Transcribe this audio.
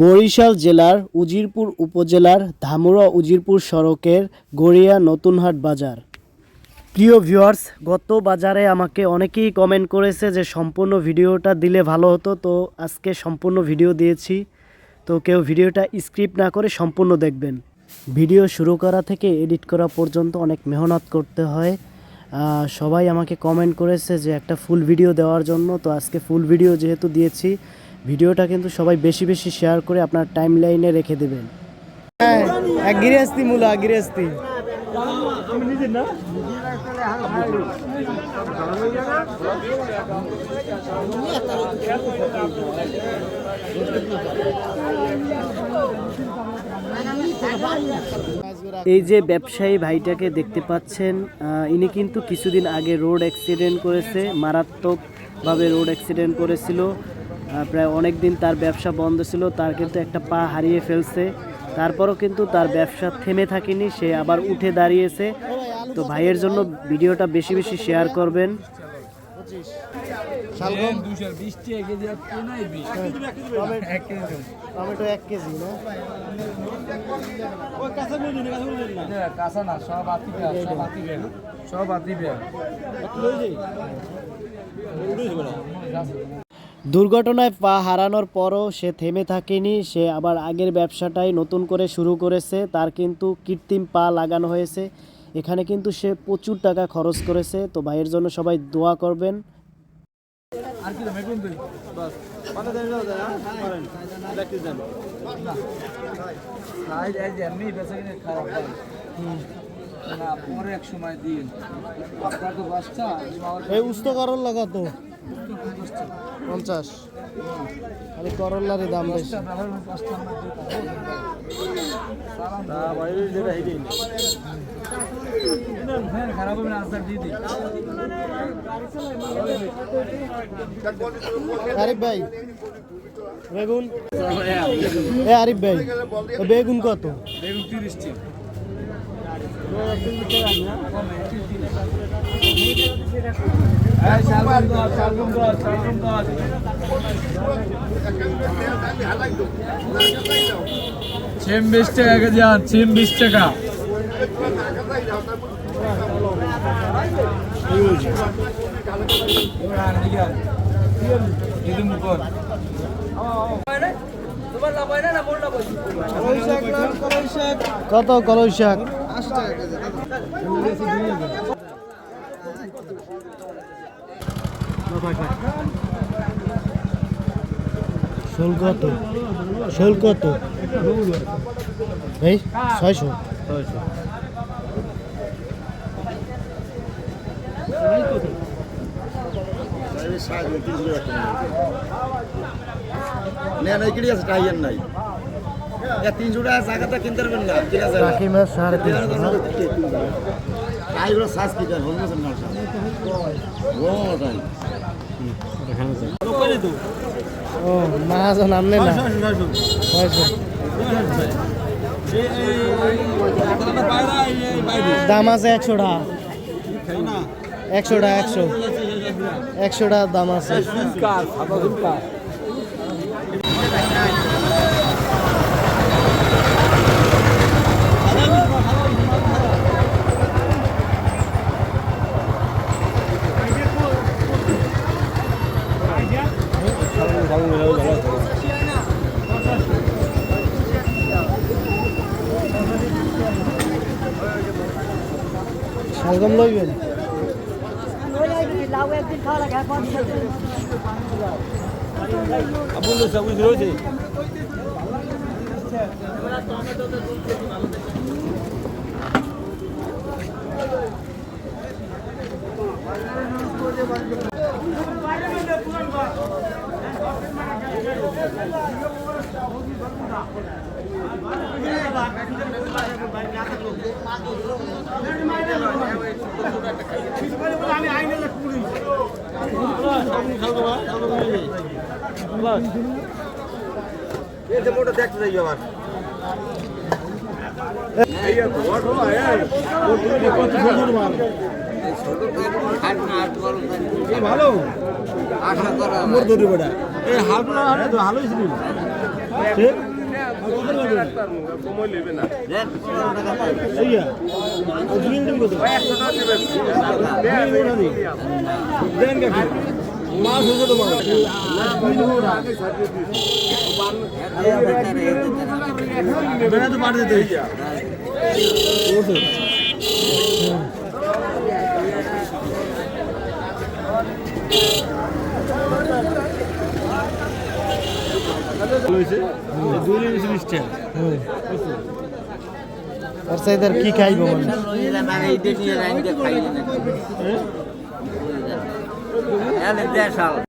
বরিশাল জেলার উজিরপুর উপজেলার ধামুরা উজিরপুর সড়কের গড়িয়া নতুনহাট বাজার। প্রিয় ভিউয়ার্স গত বাজারে আমাকে অনেকেই কমেন্ট করেছে যে সম্পূর্ণ ভিডিওটা দিলে ভালো হতো, তো আজকে সম্পূর্ণ ভিডিও দিয়েছি। তো কেউ ভিডিওটা স্ক্রিপ্ট না করে সম্পূর্ণ দেখবেন। ভিডিও শুরু করা থেকে এডিট করা পর্যন্ত অনেক মেহনত করতে হয়। সবাই আমাকে কমেন্ট করেছে যে একটা ফুল ভিডিও দেওয়ার জন্য। তো আজকে ফুল ভিডিও যেহেতু দিয়েছি ভিডিওটা কিন্তু সবাই বেশি বেশি শেয়ার করে আপনার টাইম লাইনে রেখে দেবেন। হ্যাঁ মূলা গিরেস্তি এই যে ব্যবসায়ী ভাইটাকে দেখতে পাচ্ছেন ইনি কিন্তু কিছুদিন আগে রোড অ্যাক্সিডেন্ট করেছে, মারাত্মকভাবে রোড অ্যাক্সিডেন্ট করেছিল। প্রায় অনেক দিন তার ব্যবসা বন্ধ ছিল, তার কিন্তু একটা পা হারিয়ে ফেলছে। তারপরও কিন্তু তার ব্যবসা থেমে থাকেনি, সে আবার উঠে দাঁড়িয়েছে। তো ভাইয়ের জন্য ভিডিওটা বেশি বেশি শেয়ার করবেন। শালগম? টমেটো এক কেজি। না? কাঁচা না সব আতি সব আতি সব আতি দুর্ঘটনায় পা হারানোর পরও সে থেমে থাকেনি সে আবার আগের ব্যবসাটাই নতুন করে শুরু করেছে তার কিন্তু কৃত্রিম পা লাগানো হয়েছে। এখানে কিন্তু সে প্রচুর টাকা খরচ করেছে তো ভাইয়ের জন্য সবাই দোয়া করবেন। আর কি মেগুন দুই বাস সাইজ আইজ এমনি বেঁচে কিনে খারাপ না পরে এক সময় দিন আপনার তো এই উস্ত করল লাগাতো পঞ্চাশ। খালি করল্লারই দাম বেশি। খারাপ হবে না দিয়ে দিই। আরিফ ভাই। বেগুন। এ আরিফ ভাই বেগুন কত? বেগুন তিরিশ সিম বিশ টাকা সিম বিশ টাকা। কত কলই শাক? শোল কত? শোল কত? এই ছয়শো। ছয়শো। নেন ওই কিনে আছে টাইয়ার নাই এ তিনশো টাকা জায়গাটা কিনতে পারবেন না ঠিক আছে রাখি মাছ সাড়ে তিনশো না? টাইগুলো শ্বাস কি দেন হল না ও তাই ও মাহাজন আমনে না ছয়শো দাম আছে একশো টাকা একশো টাকা একশো একশো টাকার দাম আছে শালগম লইবেন এই যে মোটা দেখতে যাই আবার ভালো আশা করা এই হালগুলো হবে তো ভালোই ছিল ঠিক দিন তো পাঠ দিতে আর সাইদার কি খাইব 还，你带上了。